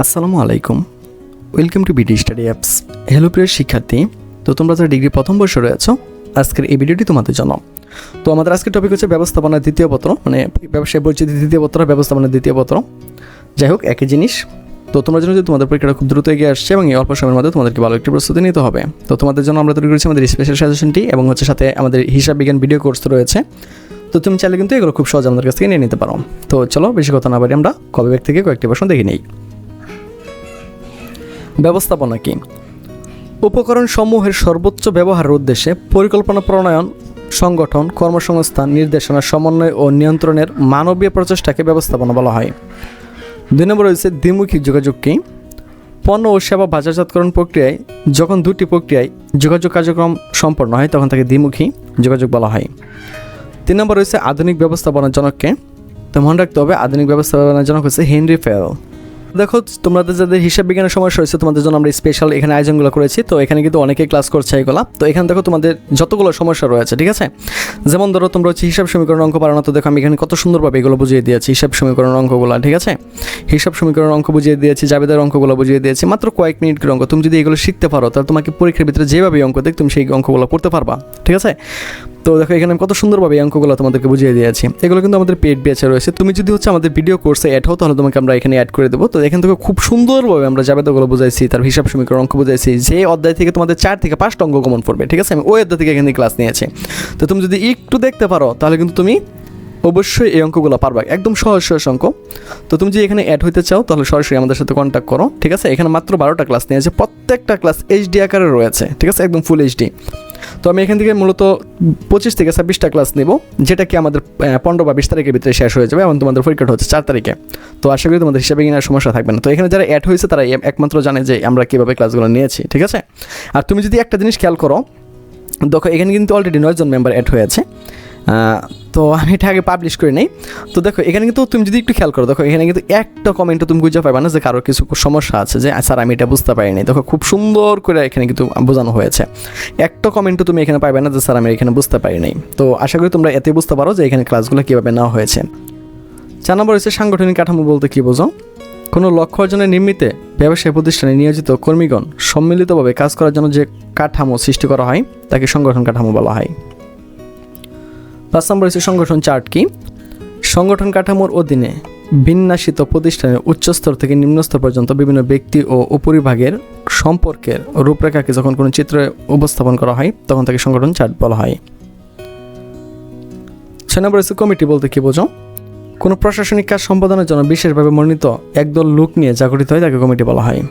আসসালামু আলাইকুম। Welcome to BD study apps hello প্রিয় শিক্ষার্থী। তো তোমরা যারা ডিগ্রি প্রথম বর্ষে রয়েছ, আজকের এই ভিডিওটি তোমাদের জন্য। তো আমাদের আজকের টপিক হচ্ছে ব্যবস্থাপনার দ্বিতীয় পত্র মানে ব্যবসায় পরিচিতি দ্বিতীয় পত্র, ব্যবস্থাপনার দ্বিতীয় পত্র। যাই হোক, একই জিনিস। তো তোমরা জন্য যে তোমাদের পরীক্ষাটা খুব দ্রুত এগিয়ে আসছে এবং এই অল্প সময়ের মধ্যে তোমাদেরকে ভালো একটি প্রস্তুতি নিতে হবে। তো তোমাদের জন্য আমরা তৈরি করেছি আমাদের স্পেশাল সাজেশনটি এবং হচ্ছে সাথে আমাদের হিসাব বিজ্ঞান ভিডিও কোর্স রয়েছে। তো তুমি চাইলে কিন্তু এগুলো খুব সহজে আমাদের কাছ থেকে নিয়ে নিতে পারো। তো চলো, বেশি কথা না বাড়ি আমরা কবে ব্যাগ থেকে কয়েকটি প্রশ্ন দেখে নিই। ব্যবস্থাপনা কি? উপকরণ সমূহের সর্বোচ্চ ব্যবহারের উদ্দেশ্যে পরিকল্পনা প্রণয়ন, সংগঠন, কর্মসংস্থান, নির্দেশনা, সমন্বয় ও নিয়ন্ত্রণের মানবীয় প্রচেষ্টাকে ব্যবস্থাপনা বলা হয়। দুই নম্বর রয়েছে দ্বিমুখী যোগাযোগ কি? পণ্য ও সেবা বাজারজাতকরণ প্রক্রিয়ায় যখন দুটি প্রক্রিয়ায় যোগাযোগ কার্যক্রম সম্পন্ন হয়, তখন তাকে দ্বিমুখী যোগাযোগ বলা হয়। তিন নম্বর রয়েছে আধুনিক ব্যবস্থাপনার জনককে তো মনে রাখতে হবে, আধুনিক ব্যবস্থাপনার জনক হচ্ছে হেনরি ফেল। দেখো, তোমাদের যাদের হিসাব বিজ্ঞানের সমস্যা হয়েছে, তোমাদের জন্য আমরা স্পেশাল এখানে আয়োজনগুলো করেছি। তো এখানে কিন্তু অনেকেই ক্লাস করছে এগুলো। তো এখানে দেখো, তোমাদের যতগুলো সমস্যা রয়েছে, ঠিক আছে? যেমন ধরো, তোমরা হচ্ছে হিসাব সমীকরণ অঙ্ক পারো না, তো দেখো, আমি এখানে কত সুন্দরভাবে এগুলো বুঝিয়ে দিয়েছি, হিসাব সমীকরণ অঙ্কগুলো, ঠিক আছে? হিসাব সমীকরণ অঙ্ক বুঝিয়ে দিয়েছি, জাবেদার অঙ্কগুলো বুঝিয়ে দিয়েছি, মাত্র কয়েক মিনিটের অঙ্ক। তুমি যদি এগুলো শিখতে পারো, তাহলে তোমাকে পরীক্ষার ভিতরে যেভাবে অঙ্ক দেখ তুমি সেই অঙ্কগুলো পড়তে পারবা, ঠিক আছে? তো দেখো, এখানে আমি কত সুন্দরভাবে এই অঙ্কগুলো তোমাদেরকে বুঝিয়ে দিয়েছি। এগুলো কিন্তু আমাদের পেড ব্যাচে রয়েছে। তুমি যদি হচ্ছে আমাদের ভিডিও কোর্সে অ্যাড হও, তাহলে তোমাকে আমরা এখানে অ্যাড করে দেবো। তো এখান থেকে খুব সুন্দরভাবে আমরা জাবেদাগুলো বুঝাইছি, তার হিসাব সমীকরণ অঙ্ক বুঝাইছি, যে অধ্যায় থেকে তোমাদের চার থেকে পাঁচটা অঙ্ক কমন পড়বে ঠিক আছে? আমি ওই অধ্যায় থেকে এখানে ক্লাস নিয়েছি। তো তুমি যদি একটু দেখতে পারো, তাহলে কিন্তু তুমি অবশ্যই এই অঙ্কগুলো পারবা। একদম সহজ সহজ অঙ্ক। তো তুমি যদি এখানে অ্যাড হইতে চাও, তাহলে সরাসরি আমাদের সাথে কন্ট্যাক্ট করো, ঠিক আছে? এখানে মাত্র বারোটা ক্লাস নিয়েছে। প্রত্যেকটা ক্লাস এইচডি আকারে রয়েছে, ঠিক আছে? একদম ফুল এইচডি তো আমি এখান থেকে মূলত পঁচিশ থেকে ছাব্বিশটা ক্লাস নেব যেটা কি আমাদের পনেরো বা বিশ তারিখের ভিতরে শেষ হয়ে যাবে এবং তোমাদের পরীক্ষাটা হচ্ছে চার তারিখে। তো আশা করি তোমাদের হিসাবে কিনার সমস্যা থাকবে না। তো এখানে যারা অ্যাড হয়েছে তারা একমাত্র জানে যে আমরা কীভাবে ক্লাসগুলো নিয়েছি ঠিক আছে? আর তুমি যদি একটা জিনিস খেয়াল করো দেখো এখানে কিন্তু অলরেডি নয়জন মেম্বার অ্যাড হয়েছে আহ, তো আমি এটা আগে পাবলিশ করে নেই। তো দেখো, এখানে কিন্তু তুমি যদি একটু খেয়াল করো, দেখো, এখানে কিন্তু একটা কমেন্টও তুমি বুঝতে পারবে না যে কারোর কিছু সমস্যা আছে যে স্যার, আমি এটা বুঝতে পারিনি দেখো, খুব সুন্দর করে এখানে কিন্তু বোঝানো হয়েছে। একটা কমেন্টও তুমি এখানে পাবে না যে, স্যার, আমি এখানে বুঝতে পারি পারিনি তো আশা করি তোমরা এতে বুঝতে পারো যে, এখানে ক্লাসগুলো কীভাবে নেওয়া হয়েছে। চার নম্বর হচ্ছে সাংগঠনিক কাঠামো বলতে কী বোঝো? কোনো লক্ষ্য অর্জনের নিমিত্তে ব্যবসায় প্রতিষ্ঠানে নিয়োজিত কর্মীগণ সম্মিলিতভাবে কাজ করার জন্য যে কাঠামো সৃষ্টি করা হয়, তাকে সংগঠন কাঠামো বলা হয়। পাঁচ নম্বর হচ্ছে সংগঠন চার্ট কি? সংগঠন কাঠামোর অধীনে বিন্যাসিত প্রতিষ্ঠানের উচ্চস্তর থেকে নিম্নস্তর পর্যন্ত বিভিন্ন ব্যক্তি ও উপরিভাগের সম্পর্কের রূপরেখাকে যখন কোনো চিত্রে উপস্থাপন করা হয়, তখন তাকে সংগঠন চার্ট বলা হয়। ছয় নম্বর হচ্ছে কমিটি বলতে কি বোঝো? কোনো প্রশাসনিক কাজ সম্পাদনের জন্য বিশেষভাবে মনোনীত একদল লোক নিয়ে যা গঠিত হয় তাকে কমিটি বলা হয়।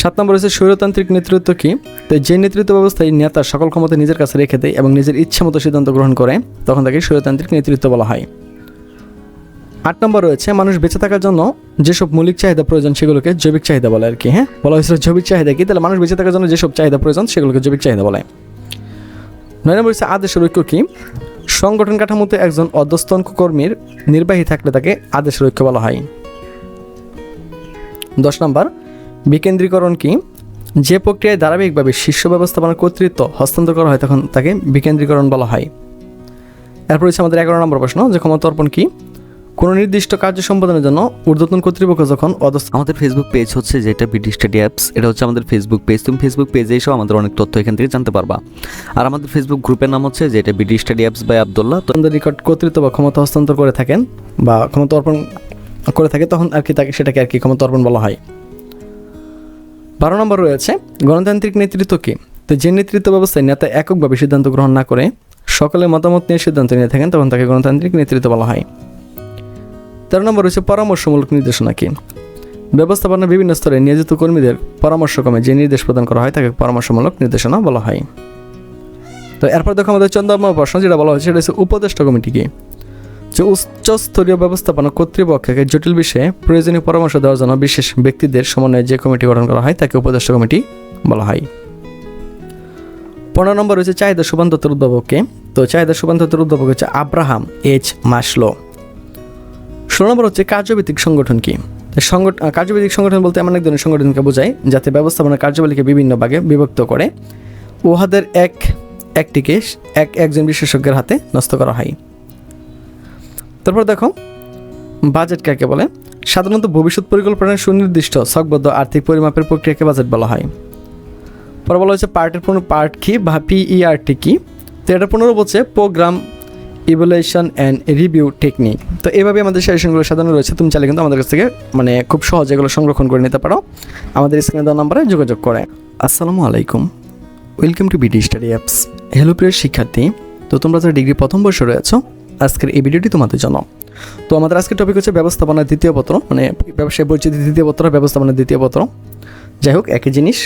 সাত নম্বর হচ্ছে স্বৈরতান্ত্রিক নেতৃত্ব কি? তো যে নেতৃত্ব ব্যবস্থায় নেতা সকল ক্ষমতা নিজের কাছে রেখে দেয় এবং নিজের ইচ্ছে মতো সিদ্ধান্ত গ্রহণ করে, তখন তাকে স্বৈরতান্ত্রিক নেতৃত্ব বলা হয়। আট নম্বর রয়েছে, মানুষ বেঁচে থাকার জন্য যেসব মৌলিক চাহিদা প্রয়োজন সেগুলোকে জৈবিক চাহিদা বলে আর কি হ্যাঁ? বলা হয়েছিল জৈবিক চাহিদা কি? তাহলে মানুষ বেঁচে থাকার জন্য যেসব চাহিদা প্রয়োজন সেগুলোকে জৈবিক চাহিদা বলে। নয় নম্বর হচ্ছে আদেশের ঐক্য কি? সংগঠন কাঠামোতে একজন অধ্যস্তন কর্মীর নির্বাহী থাকলে তাকে আদেশের ঐক্য বলা হয়। দশ নম্বর বিকেন্দ্রীকরণ কি? যে প্রক্রিয়ায় ধারাবাহিকভাবে শীর্ষ ব্যবস্থাপনার কর্তৃত্ব হস্তান্তর করা হয় তখন তাকে বিকেন্দ্রীকরণ বলা হয়। এরপর হচ্ছে আমাদের এগারো নম্বর প্রশ্ন যে ক্ষমতা অর্পণ কি? কোনো নির্দিষ্ট কার্য সম্পাদনের জন্য ঊর্ধ্বতন কর্তৃপক্ষ যখন অধস্থ আমাদের ফেসবুক পেজ হচ্ছে যেটা বিডি স্টাডি অ্যাপস এটা হচ্ছে আমাদের ফেসবুক পেজ তুমি ফেসবুক পেজে এসেও আমাদের অনেক তথ্য এখান থেকে জানতে পারবা। আর আমাদের ফেসবুক গ্রুপের নাম হচ্ছে যেটা BD study apps by Abdullah তো নিকট কর্তৃত্ব বা ক্ষমতা হস্তান্তর করে থাকেন বা ক্ষমতা অর্পণ করে থাকে তখন আর কি তাকে সেটাকে আর কি ক্ষমতা অর্পণ বলা হয়। বারো নম্বর রয়েছে, গণতান্ত্রিক নেতৃত্ব কি? তো যে নেতৃত্ব ব্যবস্থায় নেতা এককভাবে সিদ্ধান্ত গ্রহণ না করে সকলে মতামত নিয়ে সিদ্ধান্ত নিয়ে থাকেন, তখন তাকে গণতান্ত্রিক নেতৃত্ব বলা হয়। তেরো নম্বর রয়েছে, পরামর্শমূলক নির্দেশনা কি? ব্যবস্থাপনার বিভিন্ন স্তরে নিয়োজিত কর্মীদের পরামর্শ পরামর্শক্রমে যে নির্দেশ প্রদান করা হয়, তাকে পরামর্শমূলক নির্দেশনা বলা হয়। তো এরপর দেখো আমাদের চন্দ্রমা প্রশ্ন, যেটা বলা হয়েছে, সেটা হচ্ছে উপদেষ্টা কমিটি কি? যে উচ্চস্তরীয় ব্যবস্থাপনা কর্তৃপক্ষকে জটিল বিষয়ে প্রয়োজনীয় পরামর্শ দেওয়ার জন্য বিশেষ ব্যক্তিদের সমন্বয়ে যে কমিটি গঠন করা হয়, তাকে উপদেষ্টা কমিটি বলা হয়। পনেরো নম্বর হচ্ছে চাহিদা সুবান্তর উদ্ভাবককে। তো চাহিদা সুবান্তর উদ্ভাবক হচ্ছে আব্রাহাম এইচ মাসলো। ষোলো নম্বর হচ্ছে কার্যভিত্তিক সংগঠন কি? সংগঠন কার্যভিত্তিক সংগঠন বলতে এমন এক ধরনের সংগঠনকে বোঝায়, যাতে ব্যবস্থাপনা কার্যাবলীকে বিভিন্ন ভাগে বিভক্ত করে, উহাদের এক একটিকে এক একজন বিশেষজ্ঞের হাতে নষ্ট করা হয়। তারপর দেখো বাজেট কাকে বলে? সাধারণত ভবিষ্যৎ পরিকল্পনার সুনির্দিষ্ট ছকবদ্ধ আর্থিক পরিমাপের প্রক্রিয়াকে বাজেট বলা হয়। পরে বলা হচ্ছে পার্টের পুনর পার্ট কি বা পিইআরটি কি? তো এটা পুনর বলছে programme evaluation and review technique তো এভাবে আমাদের সেশনগুলো সাজানো রয়েছে। তুমি চাইলে কিন্তু আমাদের কাছ থেকে মানে খুব সহজে এগুলো সংরক্ষণ করে নিতে পারো। আমাদের স্ক্রিনে দেওয়া নাম্বারে যোগাযোগ করে। আসসালামু আলাইকুম। Welcome to BD study apps hello প্রিয় শিক্ষার্থী। তো তোমরা যারা ডিগ্রি প্রথম বর্ষে রয়েছো আজকের এই ভিডিওটি তোমাদের জন্য। তো আমাদের আজকের টপিক হচ্ছে ব্যবস্থাপনার দ্বিতীয় পত্র মানে ব্যবসায় পরিচিতি দ্বিতীয় পত্র ব্যবস্থাপনার দ্বিতীয় পত্র। যাই হোক, একই জিনিস।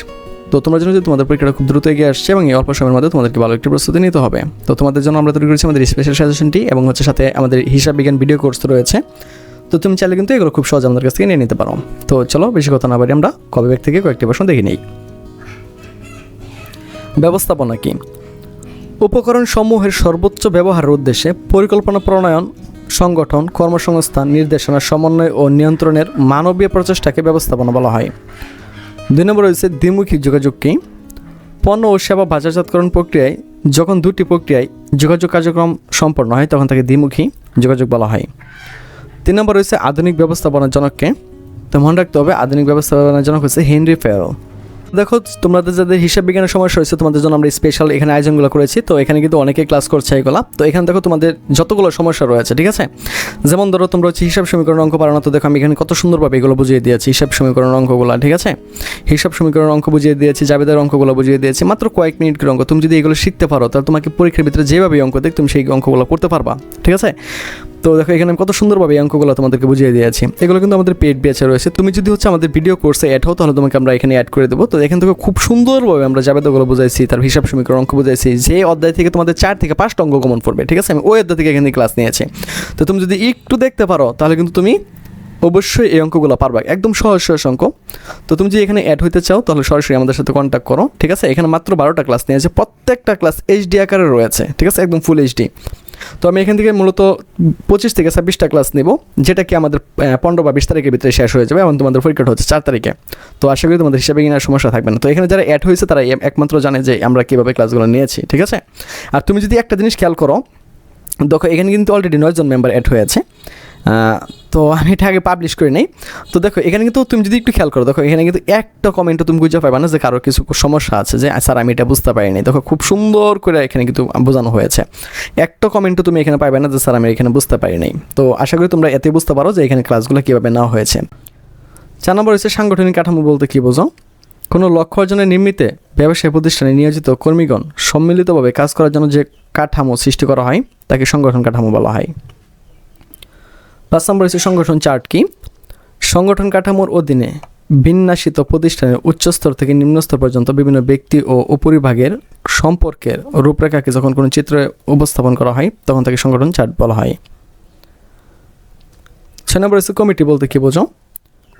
তো তোমার জন্য যে তোমাদের পরীক্ষাটা খুব দ্রুত এগিয়ে আসছে এবং এই অল্প সময়ের মধ্যে তোমাদেরকে ভালো একটি প্রস্তুতি নিতে হবে। তো তোমাদের জন্য আমরা তৈরি করেছি আমাদের স্পেশাল সাজেশনটি এবং হচ্ছে সাথে আমাদের হিসাব বিজ্ঞান ভিডিও কোর্স রয়েছে। তো তুমি চাইলে কিন্তু এগুলো খুব সহজে আমাদের কাছ থেকে নিয়ে নিতে পারো। তো চলো, বেশি কথা না বাড়ি আমরা কবে ব্যাগ থেকে কয়েকটি প্রশ্ন দেখে নিই। ব্যবস্থাপনা কি? উপকরণ সমূহের সর্বোচ্চ ব্যবহারের উদ্দেশ্যে পরিকল্পনা প্রণয়ন, সংগঠন, কর্মসংস্থান, নির্দেশনা, সমন্বয় ও নিয়ন্ত্রণের মানবীয় প্রচেষ্টাকে ব্যবস্থাপনা বলা হয়। দুই নম্বর রয়েছে দ্বিমুখী যোগাযোগ কি? পণ্য ও সেবা বাজারজাতকরণ প্রক্রিয়ায় যখন দুটি প্রক্রিয়ায় যোগাযোগ কার্যক্রম সম্পন্ন হয়, তখন তাকে দ্বিমুখী যোগাযোগ বলা হয়। তিন নম্বর রয়েছে আধুনিক ব্যবস্থাপনার জনককে তো মনে রাখতে হবে, আধুনিক ব্যবস্থাপনার জনক হচ্ছে হেনরি ফেরো দেখো, তোমাদের যাদের হিসাব বিজ্ঞানের সমস্যা হয়েছে, তোমাদের জন্য আমরা স্পেশাল এখানে আয়োজনগুলো করেছি। তো এখানে কিন্তু অনেকে ক্লাস করছে এগুলো। তো এখানে দেখো, তোমাদের যতগুলো সমস্যা রয়েছে, ঠিক আছে? যেমন ধরো, তোমরা হচ্ছে হিসাব সমীকরণ অঙ্ক পারো না, তো দেখো, আমি এখানে কত সুন্দরভাবে এগুলো বুঝিয়ে দিয়েছি, হিসাব সমীকরণ অঙ্কগুলো, ঠিক আছে? হিসাব সমীকরণ অঙ্ক বুঝিয়ে দিয়েছি, জাবেদার অঙ্কগুলো বুঝিয়ে দিয়েছি, মাত্র কয়েক মিনিট অঙ্ক। তুমি যদি এগুলো শিখতে পারো, তাহলে তোমাকে পরীক্ষার ভিতরে যেভাবে অঙ্ক দেখ তুমি সেই অঙ্কগুলো করতে পারবা, ঠিক আছে? তো দেখো, এখানে আমি কত সুন্দরভাবে এই অঙ্কগুলো তোমাদেরকে বুঝিয়ে দিয়েছি। এগুলো কিন্তু আমাদের পেড বেচে রয়েছে। তুমি যদি হচ্ছে আমাদের ভিডিও কোর্সে অ্যাড হও, তাহলে তোমাকে আমরা এখানে অ্যাড করে দেবো। তো এখান থেকে খুব সুন্দরভাবে আমরা জাবেদাগুলো বুঝাইছি, তার হিসাব সমীকরণ অঙ্ক বুঝাইছি, যে অধ্যায় থেকে তোমাদের চার থেকে পাঁচটা অঙ্ক কমন পড়বে, ঠিক আছে? আমি ওই অধ্যায় থেকে এখানে ক্লাস নিয়েছি। তো তুমি যদি একটু দেখতে পারো, তাহলে কিন্তু তুমি অবশ্যই এই অঙ্কগুলো পারবা। একদম সহজ সহজ অঙ্ক। তো তুমি যদি এখানে অ্যাড হইতে চাও, তাহলে সরাসরি আমাদের সাথে কন্ট্যাক্ট করো, ঠিক আছে? এখানে মাত্র বারোটা ক্লাস নিয়েছে। প্রত্যেকটা ক্লাস এইচডি আকারে রয়েছে, ঠিক আছে? একদম ফুল এইচডি তো আমি এখান থেকে মূলত পঁচিশ থেকে ছাব্বিশটা ক্লাস নেব, যেটা কি আমাদের পনেরো বা বিশ তারিখের ভিতরে শেষ হয়ে যাবে এবং তোমাদের পরীক্ষাটা হচ্ছে চার তারিখে। তো আশা করি তোমাদের হিসাবে কিনার সমস্যা থাকবে না। তো এখানে যারা অ্যাড হয়েছে, তারা একমাত্র জানে যে আমরা কীভাবে ক্লাসগুলো নিয়েছি, ঠিক আছে? আর তুমি যদি একটা জিনিস খেয়াল করো, দেখো এখানে কিন্তু অলরেডি নয়জন মেম্বার অ্যাড হয়েছে তো আমি এটা আগে পাবলিশ করে নেই। তো দেখো, এখানে কিন্তু তুমি যদি একটু খেয়াল করো, দেখো, এখানে কিন্তু একটা কমেন্টও তুমি বুঝতে পারবে না যে কারও কিছু সমস্যা আছে যে, স্যার, আমি এটা বুঝতে পারিনি দেখো, খুব সুন্দর করে এখানে কিন্তু বোঝানো হয়েছে। একটা কমেন্টও তুমি এখানে পাবে না যে, স্যার, আমি এখানে বুঝতে পারিনি তো আশা করি তোমরা এতে বুঝতে পারো যে, এখানে ক্লাসগুলো কীভাবে নেওয়া হয়েছে। চার নম্বর হচ্ছে সাংগঠনিক কাঠামো বলতে কী বোঝো? কোনো লক্ষ্য অর্জনের নিমিত্তে ব্যবসায় প্রতিষ্ঠানে নিয়োজিত কর্মীগণ সম্মিলিতভাবে কাজ করার জন্য যে কাঠামো সৃষ্টি করা হয়, তাকে সংগঠন কাঠামো বলা হয়। পাঁচ নম্বর হচ্ছে সংগঠন চার্ট কি? সংগঠন কাঠামোর অধীনে বিন্যাসিত প্রতিষ্ঠানের উচ্চস্তর থেকে নিম্নস্তর পর্যন্ত বিভিন্ন ব্যক্তি ও উপরিভাগের সম্পর্কের রূপরেখাকে যখন কোনো চিত্রে উপস্থাপন করা হয়, তখন তাকে সংগঠন চার্ট বলা হয়। ছয় নম্বর হচ্ছে কমিটি বলতে কি বোঝো?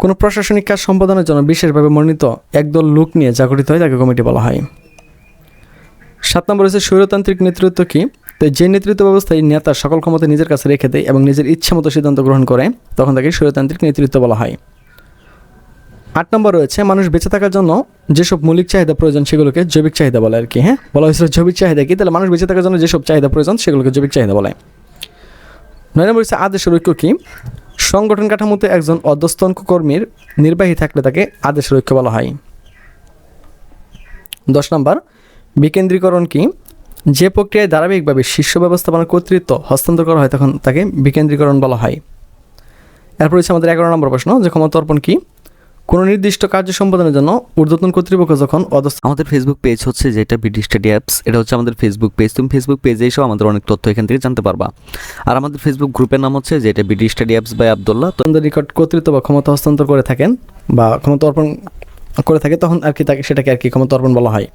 কোনো প্রশাসনিক কাজ সম্পাদনের জন্য বিশেষভাবে মনোনীত একদল লোক নিয়ে যা গঠিত হয় তাকে কমিটি বলা হয়। সাত নম্বর হচ্ছে স্বৈরতান্ত্রিক নেতৃত্ব কি? তো যে নেতৃত্ব ব্যবস্থায় নেতা সকল ক্ষমতা নিজের কাছে রেখে দেয় এবং নিজের ইচ্ছা মতো সিদ্ধান্ত গ্রহণ করে, তখন তাকে স্বৈরতান্ত্রিক নেতৃত্ব বলা হয়। আট নম্বর রয়েছে, মানুষ বেঁচে থাকার জন্য যেসব মৌলিক চাহিদা প্রয়োজন সেগুলোকে জৈবিক চাহিদা বলে আর কি হ্যাঁ? বলা হয়েছিল জৈবিক চাহিদা কি? তাহলে মানুষ বেঁচে থাকার জন্য যেসব চাহিদা প্রয়োজন সেগুলোকে জৈবিক চাহিদা বলে। নয় নম্বর হচ্ছে, আদেশের ঐক্য কি? সংগঠন কাঠামোতে একজন অধ্যস্তঙ্ক কর্মীর নির্বাহী থাকলে তাকে আদেশের ঐক্য বলা হয়। দশ নম্বর, বিকেন্দ্রীকরণ কি? যে প্রক্রিয়ায় ধারাবাহিকভাবে শীর্ষ ব্যবস্থাপনার কর্তৃত্ব হস্তান্তর করা হয় তখন তাকে বিকেন্দ্রীকরণ বলা হয়। এরপর হচ্ছে আমাদের এগারো নম্বর প্রশ্ন যে ক্ষমতা অর্পণ কী? কোনো নির্দিষ্ট কার্য সম্পাদনের জন্য ঊর্ধ্বতন কর্তৃপক্ষ যখন অধস্থ আমাদের ফেসবুক পেজ হচ্ছে যেটা বিডি স্টাডি অ্যাপস এটা হচ্ছে আমাদের ফেসবুক পেজ তুমি ফেসবুক পেজে এসেও আমাদের অনেক তথ্য এখান থেকে জানতে পারবা। আর আমাদের ফেসবুক গ্রুপের নাম হচ্ছে যেটা BD study apps by Abdullah তো তন্ত্রের নিকট কর্তৃত্ব বা ক্ষমতা হস্তান্তর করে থাকেন বা ক্ষমতা অর্পণ করে থাকে তখন আর কি তাকে সেটাকে আর কি ক্ষমতা অর্পণ বলা হয়।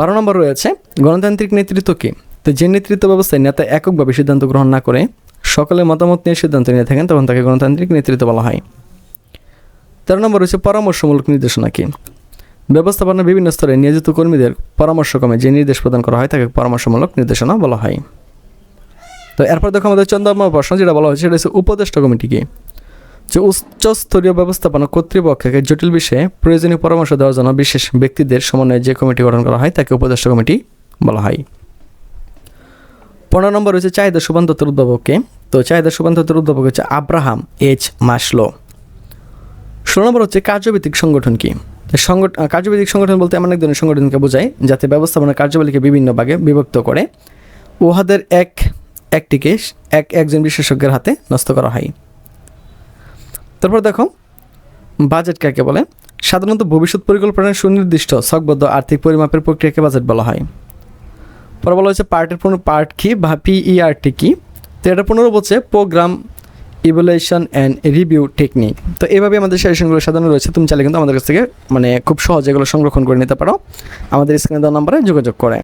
বারো নম্বর রয়েছে, গণতান্ত্রিক নেতৃত্ব কি? তো যে নেতৃত্ব ব্যবস্থায় নেতা এককভাবে সিদ্ধান্ত গ্রহণ না করে সকলে মতামত নিয়ে সিদ্ধান্ত নিয়ে থাকেন, তখন তাকে গণতান্ত্রিক নেতৃত্ব বলা হয়। তেরো নম্বর রয়েছে, পরামর্শমূলক নির্দেশনা কি? ব্যবস্থাপনার বিভিন্ন স্তরে নিয়োজিত কর্মীদের পরামর্শক্রমে যে নির্দেশ প্রদান করা হয়, তাকে পরামর্শমূলক নির্দেশনা বলা হয়। তো এরপর দেখো আমাদের চন্দ্রমা প্রশ্ন, যেটা বলা হয়েছে, সেটা হচ্ছে উপদেষ্টা কমিটি কি? যে উচ্চস্তরীয় ব্যবস্থাপনা কর্তৃপক্ষকে জটিল বিষয়ে প্রয়োজনীয় পরামর্শ দেওয়ার জন্য বিশেষ ব্যক্তিদের সমন্বয়ে যে কমিটি গঠন করা হয়, তাকে উপদেষ্টা কমিটি বলা হয়। পনেরো নম্বর হচ্ছে চাহিদা সুবান উদ্ভাবককে। তো চাহিদা সুবান উদ্ভাবক হচ্ছে আব্রাহাম এইচ মাসলো। ষোলো নম্বর হচ্ছে কার্যভিত্তিক সংগঠন কি? সংগঠন কার্যভিত্তিক সংগঠন বলতে এমন এক ধরনের সংগঠনকে বোঝায় যাতে ব্যবস্থাপনা কার্যাবলীকে বিভিন্ন ভাগে বিভক্ত করে। উহাদের এক, একটিকে এক, একজন বিশেষজ্ঞের হাতে নষ্ট করা হয়। তারপর দেখো বাজেট কাকে বলে? সাধারণত ভবিষ্যৎ পরিকল্পনার সুনির্দিষ্ট সকবদ্ধ আর্থিক পরিমাপের প্রক্রিয়াকে বাজেট বলা হয়। পরে বলা হয়েছে পার্টের পুনর পার্ট কী বা পিইআরটি কি? তো এটা পুনর বলছে programme evaluation and review technique তো এইভাবে আমাদের সেশনগুলো সাজানো রয়েছে। তুমি চাইলে কিন্তু আমাদের কাছ থেকে মানে খুব সহজে এগুলো সংরক্ষণ করে নিতে পারো। আমাদের স্ক্রিনে দেওয়া নম্বরে যোগাযোগ করে।